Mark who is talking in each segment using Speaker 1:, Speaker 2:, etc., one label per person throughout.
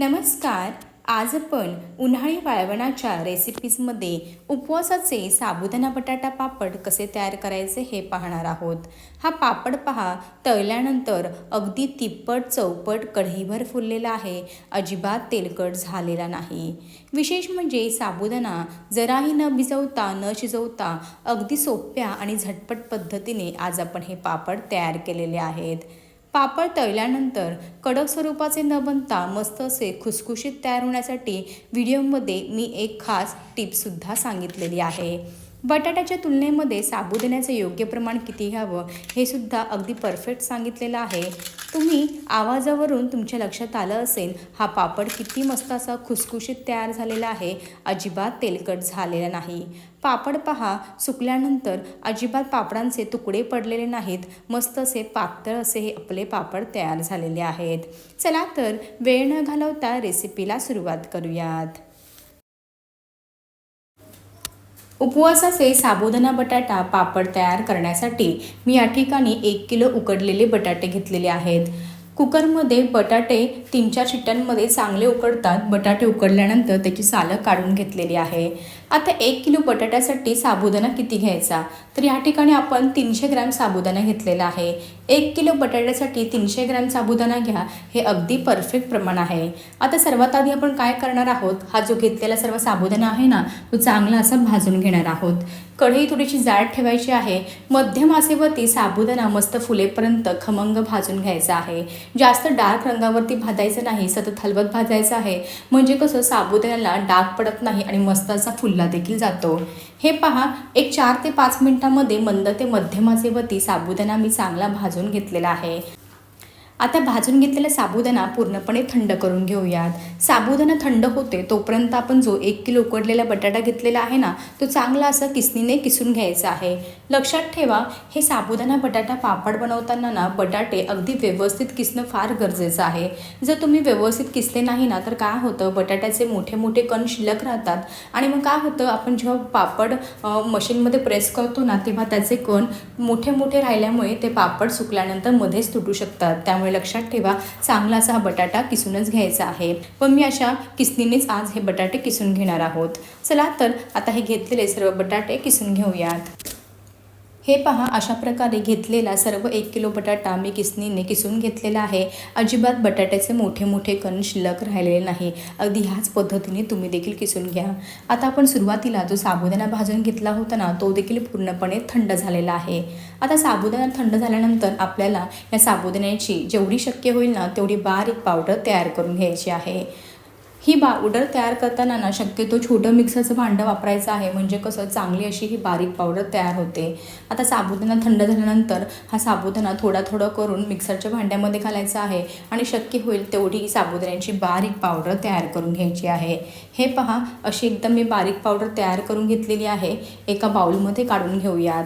Speaker 1: नमस्कार आज आपण उन्हाळी वाळवणाच्या रेसिपीजमध्ये उपवासाचे साबुदाणा बटाटा पापड कसे तयार करायचे हे पाहणार आहोत. हा पापड पहा तळल्यानंतर अगदी तिप्पट चौपट कढईभर फुललेला आहे अजिबात तेलकट झालेला नाही. विशेष म्हणजे साबुदाणा जराही न भिजवता न शिजवता अगदी सोप्या आणि झटपट पद्धतीने आज आपण हे पापड तयार केलेले आहेत. पापड तळल्यानंतर कडक स्वरूपाचे न बनता मस्त असे खुसखुशीत तयार होण्यासाठी व्हिडिओमध्ये मी एक खास टिपसुद्धा सांगितलेली आहे. बटाट्याच्या तुलनेमध्ये साबुदाण्याचं योग्य प्रमाण किती घ्यावं हे सुद्धा अगदी परफेक्ट सांगितलेलं आहे. तुम्ही आवाजावरून तुमच्या लक्षात आलं असेल हा पापड किती मस्त असा खुसखुशीत तयार झालेला आहे अजिबात तेलकट झालेला नाही. पापड पहा सुकल्यानंतर अजिबात पापडांचे तुकडे पडलेले नाहीत मस्त असे पातळ असे हे आपले पापड तयार झालेले आहेत. चला तर वेळ न घालवता रेसिपीला सुरुवात करूयात. उपवासाचे साबुदाणा बटाटा पापड तयार करण्यासाठी मी या ठिकाणी एक किलो उकडलेले बटाटे घेतलेले आहेत. कुकरमध्ये बटाटे तीन चार शिट्ट्यांमध्ये चांगले उकडतात. बटाटे उकडल्यानंतर त्याची सालं काढून घेतलेली आहे. आता एक किलो बटाट्यासाठी साबुदाणा किती घ्यायचा? तर या ठिकाणी आपण तीनशे ग्रॅम साबुदाणा घेतलेला आहे. एक किलो बटाट्यासाठी तीनशे ग्रॅम साबुदाणा घ्या. हे अगदी परफेक्ट प्रमाण आहे. आता सर्वात आधी आपण काय करणार आहोत? हा जो घेतलेला सर्व साबुदाणा आहे ना तो चांगला असा भाजून घेणार आहोत. कढई थोडीशी जाड ठेवायची आहे. मध्यम आसेवरती साबुदाणा मस्त फुलेपर्यंत खमंग भाजून घ्यायचा आहे. जास्त डार्क रंगावरती भाजायचं नाही सतत हलवत भाजायचं आहे. म्हणजे कसं साबुदाण्याला डाग पडत नाही आणि मस्त असा फुलला देखील जातो. हे पहा एक चार ते पाच मिनिटामध्ये मंद ते मध्यमाचे वती साबुदाणा मी चांगला भाजून घेतलेला आहे. आता भाजून घेतलेला साबुदाणा पूर्णपणे थंड करून घेऊयात. साबुदाणा थंड होते तोपर्यंत आपण जो एक किलो उकडलेला बटाटा घेतलेला आहे ना तो चांगला असा किसनीने किसून घ्यायचा आहे. लक्षात ठेवा हे साबुदाणा बटाटा पापड बनवताना ना बटाटे अगदी व्यवस्थित किसणं फार गरजेचं आहे. जर तुम्ही व्यवस्थित किसले नाही ना तर काय होतं? बटाट्याचे मोठे मोठे कण शिल्लक राहतात. आणि मग काय होतं? आपण जेव्हा पापड मशीनमध्ये प्रेस करतो ना तेव्हा त्याचे कण मोठे मोठे राहिल्यामुळे ते पापड सुकल्यानंतर मध्येच तुटू शकतात. त्यामुळे लक्षात ठेवा चांगला असा हा बटाटा किसूनच घ्यायचा आहे. पण मी अशा किसनीनेच आज हे बटाटे किसून घेणार आहोत. चला तर आता हे घेतलेले सर्व बटाटे किसून घेऊयात. हे पहा अशा प्रकारे घेतलेला सर्व एक किलो बटाटा मी किसनीने किसून घेतलेला आहे. अजिबात बटाट्याचे मोठे मोठे कण शिल्लक राहिलेले नाही. अगदी ह्याच पद्धतीने तुम्ही देखील किसून घ्या. आता आपण सुरुवातीला जो साबुदाणा भाजून घेतला होता ना तो देखील पूर्णपणे थंड झालेला आहे. आता साबुदाणा थंड झाल्यानंतर आपल्याला या साबुदाण्याची जेवढी शक्य होईल ना तेवढी बारीक पावडर तयार करून घ्यायची आहे. ही पावडर तयार करताना ना शक्यतो छोटं मिक्सरचं भांडं वापरायचं आहे. म्हणजे कसं चांगली अशी ही बारीक पावडर तयार होते. आता साबुदाणा थंड झाल्यानंतर हा साबुदाणा थोडा थोडा करून मिक्सरच्या भांड्यामध्ये घालायचा आहे. आणि शक्य होईल तेवढी साबुदाण्याची बारीक पावडर तयार करून घ्यायची आहे. हे पहा अशी एकदम मी बारीक पावडर तयार करून घेतलेली आहे. एका बाउलमध्ये काढून घेऊयात.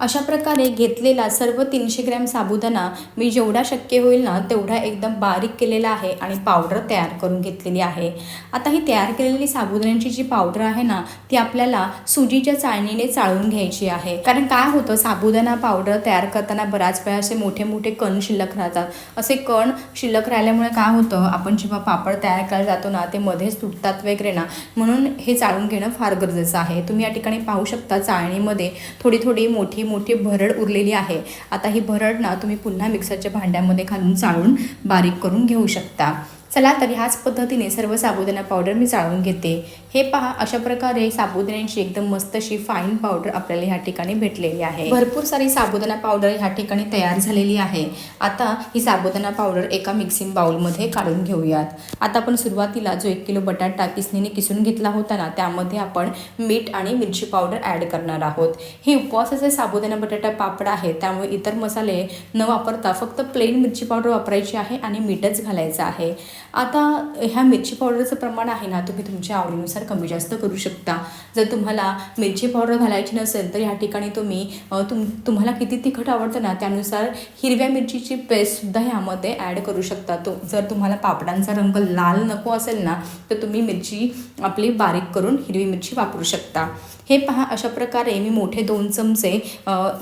Speaker 1: अशा प्रकारे घेतलेला सर्व तीनशे ग्रॅम साबुदाणा मी जेवढा शक्य होईल ना तेवढा एकदम बारीक केलेला आहे आणि पावडर तयार करून घेतलेली आहे. आता ही तयार केलेली साबुदाण्याची जी पावडर आहे ना ती आपल्याला सुजीच्या चाळणीने चाळून घ्यायची आहे. कारण काय होतं साबुदाणा पावडर तयार करताना बऱ्याच वेळा असे मोठे मोठे कण शिल्लक राहतात. असे कण शिल्लक राहिल्यामुळे काय होतं आपण जेव्हा पापड तयार करायला जातो ना ते मध्येच तुटतात वगैरे ना म्हणून हे चाळून घेणं फार गरजेचं आहे. तुम्ही या ठिकाणी पाहू शकता चाळणीमध्ये थोडी थोडी मोठी मोठी भरड उरलेली आहे. आता ही भरड ना तुम्ही पुन्हा मिक्सरच्या भांड्यामध्ये घालून चाळून बारीक करून घेऊ शकता. चला तर ह्याच पद्धतीने सर्व साबुदाणा पावडर मी चाळून घेते. हे पहा अशा प्रकारे साबुदाण्याची एकदम मस्त अशी फाईन पावडर आपल्याला ह्या ठिकाणी भेटलेली आहे. भरपूर सारी साबुदाणा पावडर ह्या ठिकाणी तयार झालेली आहे. आता ही साबुदाणा पावडर एका मिक्सिंग बाउलमध्ये काढून घेऊयात. आता आपण सुरुवातीला जो एक किलो बटाटा किसनीने किसून घेतला होता ना त्यामध्ये आपण मीठ आणि मिरची पावडर ॲड करणार आहोत. हे उपवासाचे साबुदाणा बटाटा पापड आहे त्यामुळे इतर मसाले न वापरता फक्त प्लेन मिरची पावडर वापरायची आहे आणि मीठच घालायचं आहे. आता ह्या मिरची पावडरचं प्रमाण आहे ना तुम्ही तुमच्या आवडीनुसार कमी जास्त करू शकता. जर तुम्हाला मिरची पावडर घालायची नसेल तर ह्या ठिकाणी तुम्ही तुम तुम्हाला किती तिखट आवडतं ना त्यानुसार हिरव्या मिरचीची पेस्टसुद्धा ह्यामध्ये ॲड करू शकता. तो जर तुम्हाला पापडांचा रंग लाल नको असेल ना तर तुम्ही मिरची आपली बारीक करून हिरवी मिरची वापरू शकता. हे पहा अशा प्रकारे मी मोठे दोन चमचे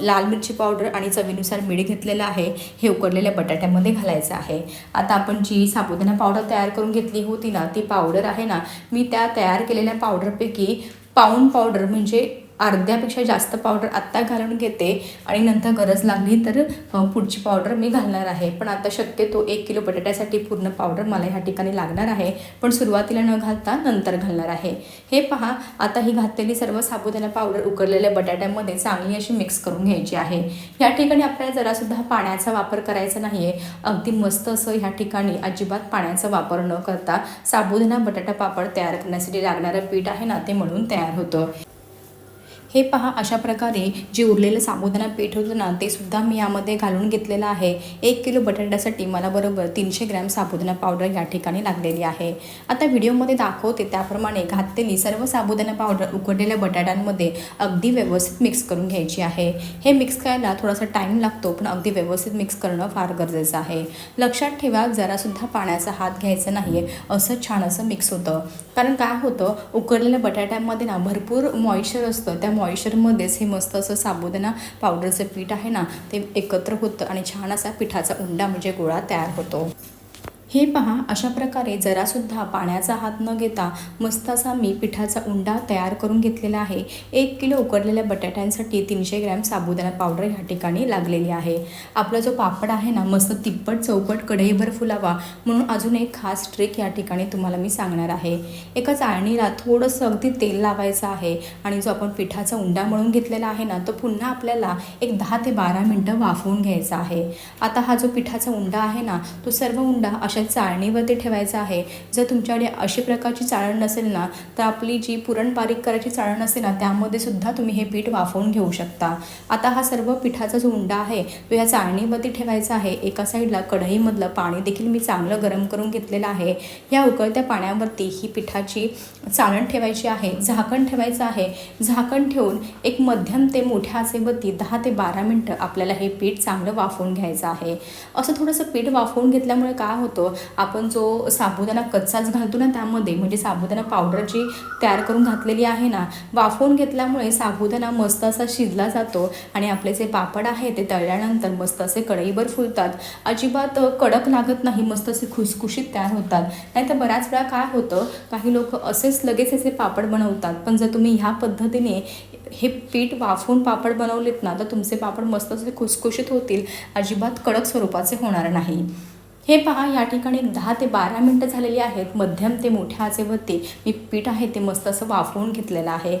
Speaker 1: लाल मिरची पावडर आणि चवीनुसार मीठ घेतलेलं आहे. हे उकडलेल्या बटाट्यामध्ये घालायचं आहे. आता आपण जी साबुदाणा पावडर तयार करून घेतली होती ना ती पावडर आहे ना मी त्या तयार केलेल्या पावडरपैकी पाऊंड पावडर म्हणजे अर्ध्यापेक्षा जास्त पावडर आत्ता घालून घेते आणि नंतर गरज लागली तर पुढची पावडर मी घालणार आहे. पण आता शक्यतो एक किलो बटाट्यासाठी पूर्ण पावडर मला ह्या ठिकाणी लागणार आहे. पण सुरुवातीला न घालता नंतर घालणार आहे. हे पहा आता ही घातलेली सर्व साबुदाणा पावडर उकरलेल्या बटाट्यामध्ये चांगली अशी मिक्स करून घ्यायची आहे. या ठिकाणी आपल्याला जरासुद्धा पाण्याचा वापर करायचा नाही आहे अगदी मस्त असं ह्या ठिकाणी अजिबात पाण्याचा वापर न करता साबुदाणा बटाटा पापड तयार करण्यासाठी लागणारं पीठ आहे ना ते म्हणून तयार होतं. हे पहा अशा प्रकारे जे उरलेलं साबुदाणा पीठ होतं ना ते सुद्धा मी यामध्ये घालून घेतलेलं आहे. एक किलो बटाट्यासाठी मला बरोबर तीनशे ग्रॅम साबुदाणा पावडर या ठिकाणी लागलेली आहे. आता व्हिडिओमध्ये दाखवते त्याप्रमाणे घातलेली सर्व साबुदाणा पावडर उकडलेल्या बटाट्यांमध्ये अगदी व्यवस्थित मिक्स करून घ्यायची आहे. हे मिक्स करायला थोडासा टाईम लागतो पण अगदी व्यवस्थित मिक्स करणं फार गरजेचं आहे. लक्षात ठेवा जरासुद्धा पाण्याचा हात घ्यायचा नाही आहे असं छान असं मिक्स होतं. कारण काय होतं उकडलेल्या बटाट्यामध्ये ना भरपूर मॉइश्चर असतं. त्या मॉइश्चरमध्येच हे मस्त असं साबुदाणा पावडरचं पीठ आहे ना ते एकत्र होतं आणि छान असा पिठाचा उंडा म्हणजे गोळा तयार होतो. हे पहा अशा प्रकारे जरासुद्धा पाण्याचा हात न घेता मस्त असा मी पिठाचा उंडा तयार करून घेतलेला आहे. एक किलो उकडलेल्या बटाट्यांसाठी तीनशे ग्रॅम साबुदाणा पावडर ह्या ठिकाणी लागलेली आहे. आपला जो पापड आहे ना मस्त तिप्पट चौपट कढईभर फुलावा म्हणून अजून एक खास ट्रिक या ठिकाणी तुम्हाला मी सांगणार आहे. एका चाळणीला थोडंसं अगदी तेल लावायचं आहे आणि जो आपण पिठाचा उंडा मळून घेतलेला आहे ना तो पुन्हा आपल्याला एक दहा ते बारा मिनटं वाफवून घ्यायचा आहे. आता हा जो पिठाचा उंडा आहे ना तो सर्व उंडा अशा चाळणीवरती ठेवायचं आहे. जर तुमच्याकडे अशी प्रकारची चाळण नसेल ना तर आपली जी पुरण बारीक करायची चाळण असेल ना त्यामध्ये सुद्धा तुम्ही हे पीठ वाफवून घेऊ शकता. आता हा सर्व पिठाचा जो उंडा आहे तो या चाळणीवरती ठेवायचा आहे. एका साईडला कढईमधलं पाणी देखील मी चांगलं गरम करून घेतलेलं आहे. या उकळत्या पाण्यावरती ही पिठाची चाळण ठेवायची आहे. झाकण ठेवायचं आहे. झाकण ठेवून एक मध्यम ते मोठ्या आचेवरती दहा ते बारा मिनटं आपल्याला हे पीठ चांगलं वाफवून घ्यायचं आहे. असं थोडंसं पीठ वाफवून घेतल्यामुळे काय होतं आपण जो साबुदाणा कच्चाच घालतो ना त्यामध्ये म्हणजे साबुदाणा पावडर जी तयार करून घातलेली आहे ना वाफवून घेतल्यामुळे साबुदाणा मस्त असा शिजला जातो आणि आपले जे पापड आहे ते तळल्यानंतर मस्त असे कढईभर फुलतात. अजिबात कडक लागत नाही मस्त असे खुसखुशीत तयार होतात. नाहीतर बऱ्याच वेळा काय होतं काही लोक असेच लगेच असे पापड बनवतात. पण जर तुम्ही ह्या पद्धतीने हे पीठ वाफवून पापड बनवलेत ना तर तुमचे पापड मस्त असे खुसखुशीत होतील. अजिबात कडक स्वरूपाचे होणार नाही. हे पहा या ठिकाणी दहा ते बारा मिनटं झालेली आहेत. मध्यम ते मोठ्या आचेवरती मी पीठ आहे ते मस्त असं वाफवून घेतलेलं आहे.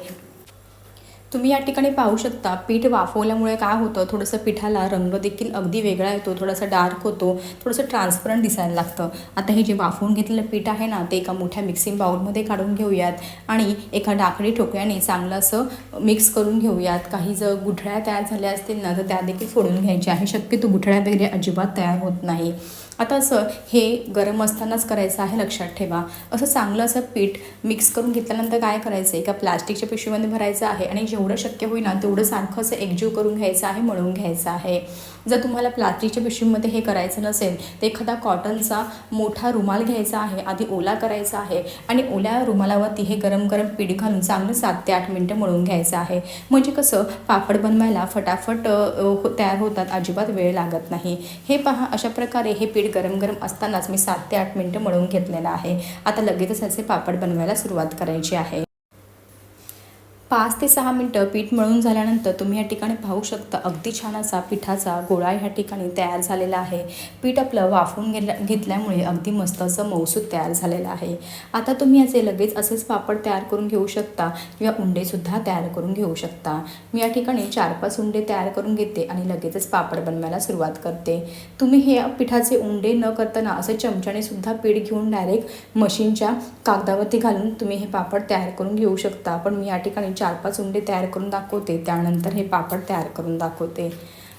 Speaker 1: तुम्ही या ठिकाणी पाहू शकता पीठ वाफवल्यामुळे काय होतं थोडंसं पिठाला रंग देखील अगदी वेगळा येतो थोडासा डार्क होतो थोडंसं ट्रान्सपरंट दिसायला लागतं. आता हे जे वाफवून घेतलेलं पीठ आहे ना ते एका मोठ्या मिक्सिंग बाउलमध्ये काढून घेऊयात आणि एका डाकडी ठोकळ्याने चांगलं असं मिक्स करून घेऊयात. काही जर गुठळ्या तयार झाल्या असतील ना तर त्या देखील फोडून घ्यायच्या आहे शक्यतो गुठळ्या वगैरे अजिबात तयार होत नाही. आता असं हे गरम असतानाच करायचं आहे लक्षात ठेवा. असं चांगलं असं पीठ मिक्स करून घेतल्यानंतर काय करायचं आहे का प्लास्टिकच्या पिशवीमध्ये भरायचं आहे आणि जेवढं शक्य होईल ना तेवढं सारखं असं एकजीव करून घ्यायचं आहे मळून घ्यायचं आहे. जर तुम्हाला प्लास्टिकच्या पिशवीमध्ये हे करायचं नसेल तर एखादा कॉटनचा मोठा रुमाल घ्यायचा आहे आधी ओला करायचा आहे आणि ओल्या रुमालावरती हे गरम गरम पीठ घालून चांगलं सात ते आठ मिनटं मळून घ्यायचं आहे. म्हणजे कसं पापड बनवायला फटाफट हो- तयार होतात अजिबात वेळ लागत नाही. हे पहा अशा प्रकारे हे पीठ गरम गरम असतानाच मी सात ते आठ मिनटं मळून घेतलेलं आहे. आता लगेचच असे पापड बनवायला सुरुवात करायची आहे. पाच ते सहा मिनटं पीठ मळून झाल्यानंतर तुम्ही या ठिकाणी पाहू शकता अगदी छान असा पिठाचा गोळा ह्या ठिकाणी तयार झालेला आहे. पीठ आपलं वाफवून घेतल्या घेतल्यामुळे अगदी मस्त असं मौसूद तयार झालेलं आहे. आता तुम्ही याचे लगेच असेच पापड तयार करून घेऊ शकता किंवा उंडेसुद्धा तयार करून घेऊ शकता. मी या ठिकाणी चार पाच उंडे तयार करून घेते आणि लगेचच पापड बनवायला सुरुवात करते. तुम्ही हे पिठाचे उंडे न करताना असे चमच्यानेसुद्धा पीठ घेऊन डायरेक्ट मशीनच्या कागदावरती घालून तुम्ही हे पापड तयार करून घेऊ शकता. पण मी या ठिकाणी चार पाच उंडे तयार करून दाखवते. त्यानंतर हे पापड तयार करून दाखवते.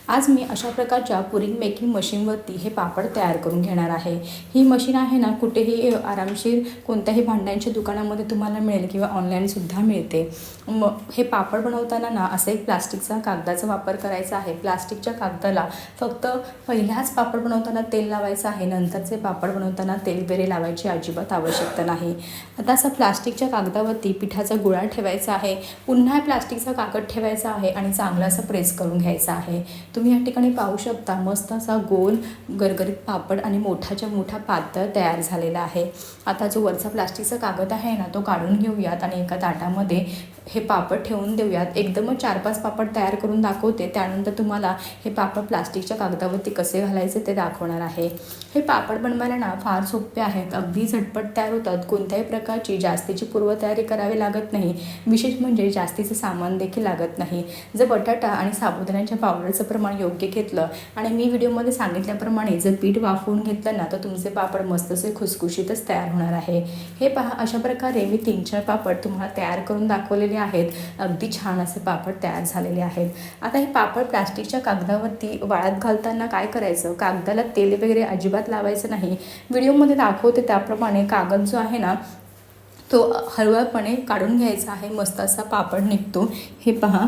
Speaker 1: आज मी अशा प्रकारच्या पुरिंग मेकिंग मशीनवरती हे पापड तयार करून घेणार आहे. ही मशीन आहे ना कुठेही आरामशीर कोणत्याही भांड्यांच्या दुकानामध्ये तुम्हाला मिळेल किंवा ऑनलाईनसुद्धा मिळते. मग हे पापड बनवताना ना असं एक प्लास्टिकचा कागदाचा वापर करायचा आहे. प्लास्टिकच्या कागदाला फक्त पहिल्याच पापड बनवताना तेल लावायचं आहे नंतरचे पापड बनवताना तेल वगैरे लावायची अजिबात आवश्यकता नाही. आता असं प्लास्टिकच्या कागदावरती पिठाचा गुळा ठेवायचा आहे पुन्हा प्लास्टिकचा कागद ठेवायचा आहे आणि चांगला असं प्रेस करून घ्यायचा आहे. तुम्ही या ठिकाणी पाहू शकता मस्त असा गोल गरगरीत पापड आणि मोठाच्या मोठा पातळ तयार झालेला आहे. आता जो वरचा प्लास्टिकचा कागद आहे ना तो काढून घेऊयात आणि एका ताटामध्ये हे पापड ठेवून देऊयात. एकदमच चार पाच पापड तयार करून दाखवते. त्यानंतर तुम्हाला हे पापड प्लास्टिकच्या कागदावरती कसे घालायचे ते दाखवणार आहे. हे पापड बनवायला ना फार सोपे आहेत. अगदी झटपट तयार होतात. कोणत्याही प्रकारची जास्तीची पूर्वतयारी करावी लागत नाही. विशेष म्हणजे जास्तीचं सामान देखील लागत नाही. जर बटाटा आणि साबुदाण्याच्या पावडरचं प्रमाण योग्य घेतलं. आणि मी व्हिडिओमध्ये सांगितल्याप्रमाणे जर पीठ वाफवून घेतलं ना तर तुमचे पापड मस्त असे खुसखुशीतच तयार होणार आहे. हे पहा अशा प्रकारे मी तीन चार पापड तुम्हाला तयार करून दाखवलेले आहेत. अगदी छान असे पापड तयार झालेले आहेत. आता हे पापड प्लास्टिकच्या कागदावरती वाळत घालताना काय करायचं? कागदाला तेल वगैरे अजिबात लावायचं नाही. व्हिडिओमध्ये दाखवते त्याप्रमाणे कागद जो आहे ना तो हळूवारपणे काढून घ्यायचा आहे. मस्त असा पापड निघतो. हे पहा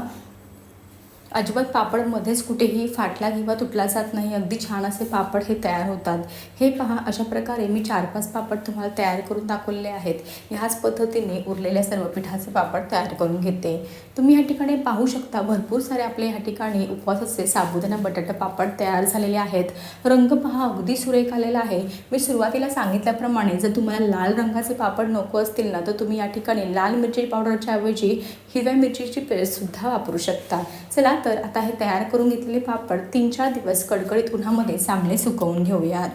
Speaker 1: अजिबात पापडमध्येच कुठेही फाटला किंवा तुटला जात नाही. अगदी छान असे पापड हे तयार होतात. हे पहा अशा प्रकारे मी चार पाच पापड तुम्हाला तयार करून दाखवलेले आहेत. ह्याच पद्धतीने उरलेल्या सर्व पिठाचे पापड तयार करून घेते. तुम्ही या ठिकाणी पाहू शकता भरपूर सारे आपले ह्या ठिकाणी उपवासाचे साबुदाणा बटाटा पापड तयार झालेले आहेत. रंग पहा अगदी सुरेख आलेला आहे. मी सुरुवातीला सांगितल्याप्रमाणे जर तुम्हाला लाल रंगाचे पापड नको असतील ना तर तुम्ही या ठिकाणी लाल मिरची पावडरच्या ऐवजी हिरव्या मिरचीची पेस्टसुद्धा वापरू शकता. चला तर आता हे तयार करून घेतलेले पापड तीन चार दिवस कडकडीत उन्हामध्ये चांगले सुकवून घेऊयात.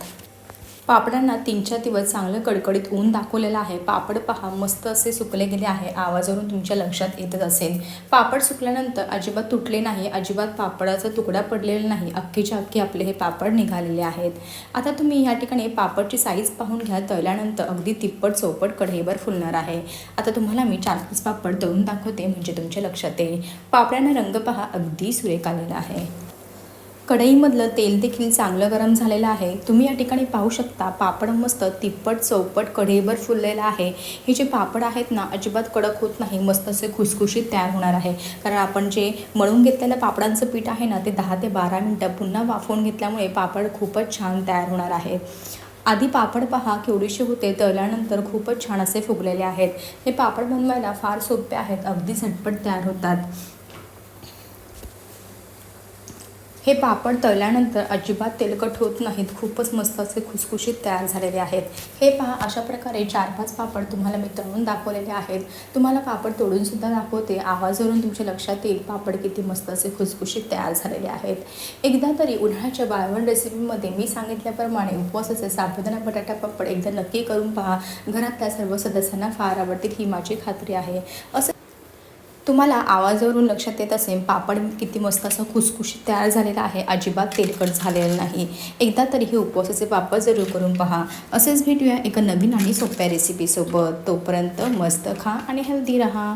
Speaker 1: पापडांना तीन चार दिवस चांगलं कडकडीत ऊन दाखवलेलं आहे. पापड पहा मस्त असे सुकले गेले आहे. आवाजावरून तुमच्या लक्षात येतच असेल. पापड सुकल्यानंतर अजिबात तुटले नाही. अजिबात पापडाचा तुकडा पडलेला नाही. अख्खीच्या अख्खी आपले हे पापड निघालेले आहेत. आता तुम्ही या ठिकाणी पापडची साईज पाहून घ्या. तळल्यानंतर अगदी तिप्पट चौपट कढईवर फुलणार आहे. आता तुम्हाला मी चार पाच पापड तळून दाखवते. म्हणजे तुमच्या लक्षात येईल. पापड्यांना रंग पहा. अगदी सुरेख आलेला आहे. कढईमधलं तेल देखील चांगलं गरम झालेलं आहे. तुम्ही या ठिकाणी पाहू शकता पापड मस्त तिप्पट चौपट कढईवर फुललेलं आहे. हे जे पापड आहेत ना अजिबात कडक होत नाही मस्त असे खुसखुशीत तयार होणार आहे. कारण आपण जे मळून घेतलेलं पापडांचं पीठ आहे ना ते दहा ते बारा मिनटं पुन्हा वाफवून घेतल्यामुळे पापड खूपच छान तयार होणार आहे. आधी पापड पहा केवढीशे होते तळल्यानंतर खूपच छान असे फुगलेले आहेत. हे पापड बनवायला फार सोपे आहेत अगदी झटपट तयार होतात. हे पापड तळल्यानंतर अजिबात तेलकट होत नाहीत. खूपच मस्त असे खुसखुशीत तयार झालेले आहेत. हे पहा अशा प्रकारे चार पाच पापड तुम्हाला मी तळून दाखवलेले आहेत. तुम्हाला पापड तोडूनसुद्धा दाखवते. आवाजावरून तुमच्या लक्षात येईल पापड किती मस्त असे खुसखुशीत तयार झालेले आहेत. एकदा तरी उन्हाळ्याच्या बाळवण रेसिपीमध्ये मी सांगितल्याप्रमाणे उपवासाचे साबुदाणा बटाटा पापड एकदा नक्की करून पहा. घरातल्या सर्व सदस्यांना फार आवडतील ही माझी खात्री आहे. असं तुम्हाला आवाजावरून लक्षात येत असेल पापड किती मस्त असं खुसखुशीत तयार झालेलं आहे. अजिबात तेलकट झालेलं नाही. एकदा तरी हे उपवासाचे पापड जरूर करून पहा. असेच भेटूया एका नवीन आणि सोप्या रेसिपीसोबत तोपर्यंत मस्त खा आणि हेल्दी राहा.